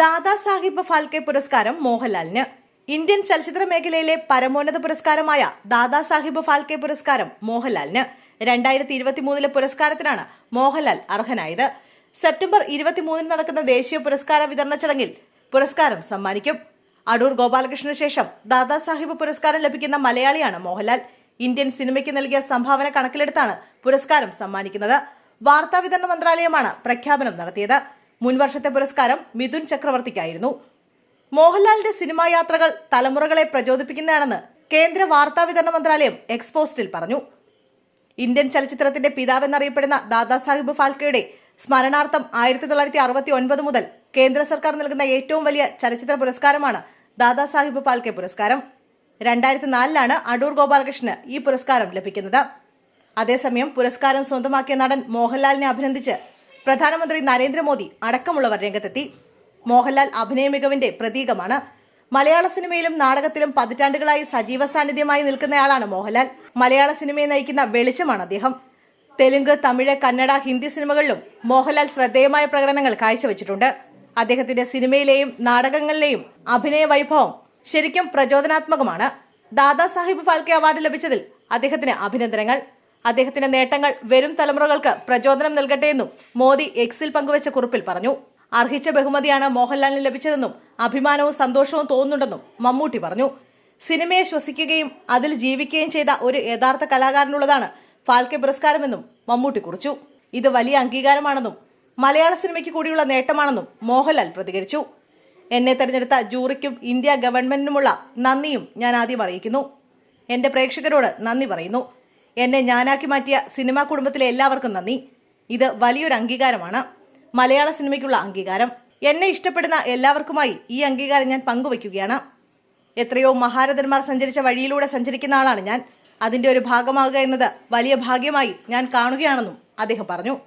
ദാദാ സാഹിബ് ഫാൽക്കെ പുരസ്കാരം മോഹൻലാലിന്. ഇന്ത്യൻ ചലച്ചിത്ര മേഖലയിലെ പരമോന്നത പുരസ്കാരമായ ദാദാസാഹിബ് ഫാൽക്കെ പുരസ്കാരം മോഹൻലാലിന്. രണ്ടായിരത്തി ഇരുപത്തിമൂന്നിലെ പുരസ്കാരത്തിനാണ് മോഹൻലാൽ അർഹനായത്. സെപ്റ്റംബർ ഇരുപത്തിമൂന്നിന് നടക്കുന്ന ദേശീയ പുരസ്കാര വിതരണ ചടങ്ങിൽ പുരസ്കാരം സമ്മാനിക്കും. അടൂർ ഗോപാലകൃഷ്ണന് ശേഷം ദാദാസാഹിബ് പുരസ്കാരം ലഭിക്കുന്ന മലയാളിയാണ് മോഹൻലാൽ. ഇന്ത്യൻ സിനിമയ്ക്ക് നൽകിയ സംഭാവന കണക്കിലെടുത്താണ് പുരസ്കാരം സമ്മാനിക്കുന്നത്. വാർത്താ വിതരണ മന്ത്രാലയമാണ് പ്രഖ്യാപനം നടത്തിയത്. മുൻവർഷത്തെ പുരസ്കാരം മിഥുൻ ചക്രവർത്തിക്കായിരുന്നു. മോഹൻലാലിന്റെ സിനിമാ യാത്രകൾ തലമുറകളെ പ്രചോദിപ്പിക്കുന്നതാണെന്ന് കേന്ദ്ര വാർത്താ വിതരണ മന്ത്രാലയം എക്സ്പോസ്റ്റിൽ പറഞ്ഞു. ഇന്ത്യൻ ചലച്ചിത്രത്തിന്റെ പിതാവെന്നറിയപ്പെടുന്ന ദാദാസാഹിബ് ഫാൽക്കെയുടെ സ്മരണാർത്ഥം ആയിരത്തി തൊള്ളായിരത്തി അറുപത്തി ഒൻപത് മുതൽ കേന്ദ്ര സർക്കാർ നൽകുന്ന ഏറ്റവും വലിയ ചലച്ചിത്ര പുരസ്കാരമാണ് ദാദാസാഹിബ് ഫാൽക്കെ പുരസ്കാരം. രണ്ടായിരത്തി നാലിലാണ് അടൂർ ഗോപാലകൃഷ്ണന് ഈ പുരസ്കാരം ലഭിക്കുന്നത്. അതേസമയം പുരസ്കാരം സ്വന്തമാക്കിയ നടൻ മോഹൻലാലിനെ അഭിനന്ദിച്ച് പ്രധാനമന്ത്രി നരേന്ദ്രമോദി അടക്കമുള്ളവർ രംഗത്തെത്തി. മോഹൻലാൽ അഭിനയ മികവിന്റെ പ്രതീകമാണ്. മലയാള സിനിമയിലും നാടകത്തിലും പതിറ്റാണ്ടുകളായി സജീവ സാന്നിധ്യമായി നിൽക്കുന്നയാളാണ് മോഹൻലാൽ. മലയാള സിനിമയെ നയിക്കുന്ന വെളിച്ചമാണ് അദ്ദേഹം. തെലുങ്ക് തമിഴ് കന്നഡ ഹിന്ദി സിനിമകളിലും മോഹൻലാൽ ശ്രദ്ധേയമായ പ്രകടനങ്ങൾ കാഴ്ചവെച്ചിട്ടുണ്ട്. അദ്ദേഹത്തിന്റെ സിനിമയിലെയും നാടകങ്ങളിലെയും അഭിനയ വൈഭവം ശരിക്കും പ്രചോദനാത്മകമാണ്. ദാദാസാഹിബ് ഫാൽക്കെ അവാർഡ് ലഭിച്ചതിൽ അദ്ദേഹത്തിന് അഭിനന്ദനങ്ങൾ. അദ്ദേഹത്തിന്റെ നേട്ടങ്ങൾ വരും തലമുറകൾക്ക് പ്രചോദനം നൽകട്ടെയെന്നും മോദി എക്സിൽ പങ്കുവച്ച കുറിപ്പിൽ പറഞ്ഞു. അർഹിച്ച ബഹുമതിയാണ് മോഹൻലാലിന് ലഭിച്ചതെന്നും അഭിമാനവും സന്തോഷവും തോന്നുന്നുണ്ടെന്നും മമ്മൂട്ടി പറഞ്ഞു. സിനിമയെ ശ്വസിക്കുകയും അതിൽ ജീവിക്കുകയും ചെയ്ത ഒരു യഥാർത്ഥ കലാകാരനുള്ളതാണ് ഫാൽക്കെ പുരസ്കാരമെന്നും മമ്മൂട്ടി കുറിച്ചു. ഇത് വലിയ അംഗീകാരമാണെന്നും മലയാള സിനിമയ്ക്ക് കൂടിയുള്ള നേട്ടമാണെന്നും മോഹൻലാൽ പ്രതികരിച്ചു. എന്നെ തെരഞ്ഞെടുത്ത ജൂറിക്കും ഇന്ത്യ ഗവൺമെന്റിനുമുള്ള നന്ദിയും ഞാൻ ആദ്യം അറിയിക്കുന്നു. എന്റെ പ്രേക്ഷകരോട് നന്ദി പറയുന്നു. എന്നെ ഞാനാക്കി മാറ്റിയ സിനിമാ കുടുംബത്തിലെ എല്ലാവർക്കും നന്ദി. ഇത് വലിയൊരു അംഗീകാരമാണ്. മലയാള സിനിമയ്ക്കുള്ള അംഗീകാരം. എന്നെ ഇഷ്ടപ്പെടുന്ന എല്ലാവർക്കുമായി ഈ അംഗീകാരം ഞാൻ പങ്കുവയ്ക്കുകയാണ്. എത്രയോ മഹാരഥന്മാർ സഞ്ചരിച്ച വഴിയിലൂടെ സഞ്ചരിക്കുന്ന ആളാണ് ഞാൻ. അതിന്റെ ഒരു ഭാഗമാകുക എന്നത് വലിയ ഭാഗ്യമായി ഞാൻ കാണുകയാണെന്നും അദ്ദേഹം പറഞ്ഞു.